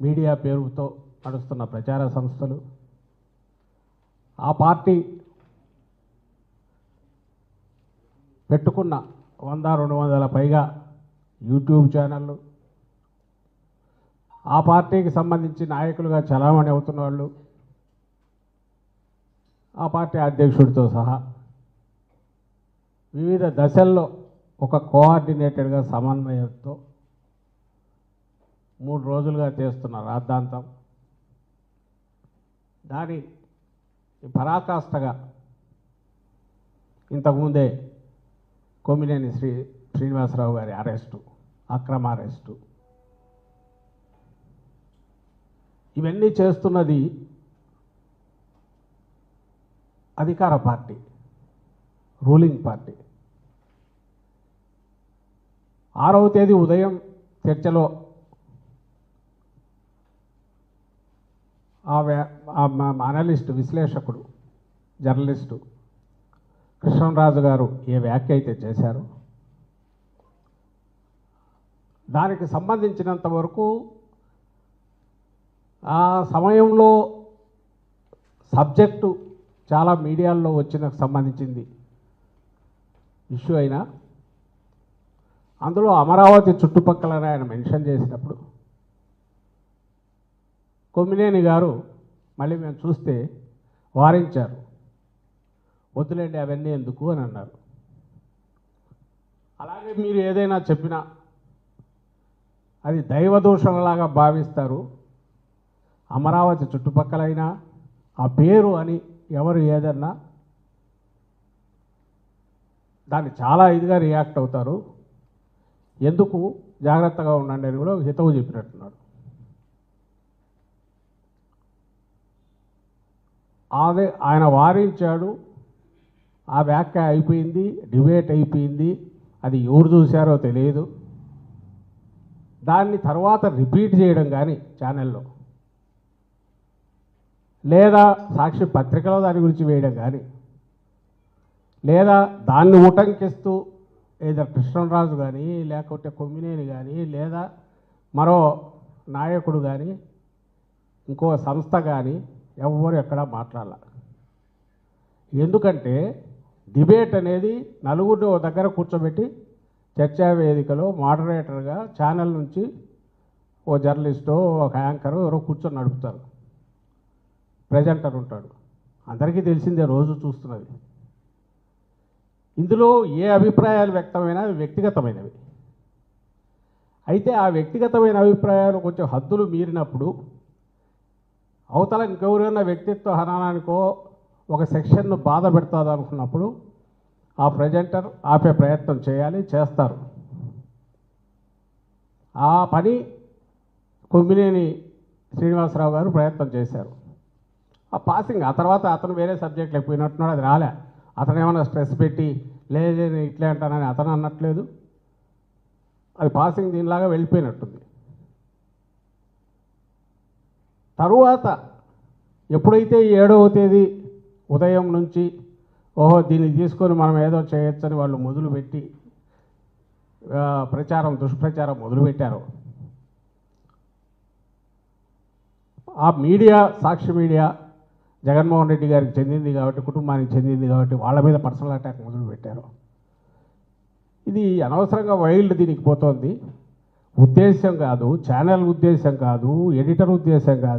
Media పేరుతో నడుస్తున్న ప్రచార సంస్థలు ఆ పార్టీ పెట్టుకున్న వంద రెండు వందల పైగా యూట్యూబ్ ఛానళ్ళు ఆ పార్టీకి సంబంధించి నాయకులుగా చలామణి అవుతున్న వాళ్ళు ఆ పార్టీ అధ్యక్షుడితో సహా వివిధ దశల్లో ఒక కోఆర్డినేటెడ్గా సమన్వయంతో మూడు రోజులుగా చేస్తున్న రాద్ధాంతం. దాని పరాకాష్ఠగా ఇంతకుముందే కొమ్మినేని శ్రీ శ్రీనివాసరావు గారి అరెస్టు అక్రమ అరెస్టు. ఇవన్నీ చేస్తున్నది అధికార పార్టీ రూలింగ్ పార్టీ. ఆరవ తేదీ ఉదయం చర్చలో ఆ వ్యా ఆ మా- మా అనలిస్టు విశ్లేషకుడు జర్నలిస్టు కృష్ణరాజు గారు ఏ వ్యాఖ్య అయితే చేశారు దానికి సంబంధించినంత వరకు ఆ సమయంలో సబ్జెక్టు చాలా మీడియాల్లో వచ్చిన సంబంధించింది ఇష్యూ అయినా. అందులో అమరావతి చుట్టుపక్కల ఆయన మెన్షన్ చేసినప్పుడు కొమ్మినేని గారు మళ్ళీ మేము చూస్తే వారించారు. వద్దులేండి అవన్నీ ఎందుకు అని అన్నారు. అలాగే మీరు ఏదైనా చెప్పినా అది దైవదోషంలాగా భావిస్తారు. అమరావతి చుట్టుపక్కలైనా ఆ పేరు అని ఎవరు ఏదన్నా దాన్ని చాలా ఇదిగా రియాక్ట్ అవుతారు. ఎందుకు జాగ్రత్తగా ఉండండి అని కూడా హితవు చెప్పినట్టు అదే ఆయన వారించాడు. ఆ వ్యాఖ్య అయిపోయింది డిబేట్ అయిపోయింది. అది ఎవరు చూశారో తెలియదు. దాన్ని తర్వాత రిపీట్ చేయడం కానీ ఛానల్లో. లేదా సాక్షి పత్రికలో దాని గురించి వేయడం కానీ. లేదా దాన్ని ఉటంకిస్తూ ఏదో కృష్ణరాజు కానీ లేకపోతే కొమ్మినేని కానీ లేదా మరో నాయకుడు కానీ ఇంకో సంస్థ కానీ ఎవ్వరు ఎక్కడా మాట్లాడాల. ఎందుకంటే డిబేట్ అనేది నలుగురిని ఓ దగ్గర కూర్చోబెట్టి చర్చా వేదికలో మోడరేటర్గా ఛానల్ నుంచి ఓ జర్నలిస్టో ఒక యాంకరు ఎవరో కూర్చొని నడుపుతారు. ప్రజెంటర్ ఉంటాడు. అందరికీ తెలిసిందే రోజు చూస్తున్నది. ఇందులో ఏ అభిప్రాయాలు వ్యక్తమైనా వ్యక్తిగతమైనవి. అయితే ఆ వ్యక్తిగతమైన అభిప్రాయాలు కొంచెం హద్దులు మీరినప్పుడు అవతల ఇంకెవరైనా వ్యక్తిత్వ హననానికో ఒక సెక్షన్ను బాధ పెడుతుంది అనుకున్నప్పుడు ఆ ప్రజెంటర్ ఆపే ప్రయత్నం చేయాలి చేస్తారు. ఆ పని కుంభినేని శ్రీనివాసరావు గారు ప్రయత్నం చేశారు. ఆ పాసింగ్ ఆ తర్వాత అతను వేరే సబ్జెక్ట్లకు పోయినట్టున్నాడు అది రాలే. అతను ఏమైనా స్ట్రెస్ పెట్టి లేదు ఇట్లే అంటానని అతను అన్నట్లేదు. అది పాసింగ్ దీనిలాగా వెళ్ళిపోయినట్టుంది. తరువాత ఎప్పుడైతే ఏడవ తేదీ ఉదయం నుంచి ఓహో దీన్ని తీసుకొని మనం ఏదో చేయొచ్చని వాళ్ళు మొదలుపెట్టి ప్రచారం దుష్ప్రచారం మొదలుపెట్టారు ఆ మీడియా సాక్షి మీడియా జగన్మోహన్ రెడ్డి గారికి చెందింది కాబట్టి కుటుంబానికి చెందింది కాబట్టి వాళ్ళ మీద పర్సనల్ అటాక్ మొదలుపెట్టారు. ఇది అనవసరంగా వైల్డ్ దీనికి పోతోంది. ఉద్దేశం కాదు ఛానల్ ఉద్దేశం కాదు ఎడిటర్ ఉద్దేశం కాదు.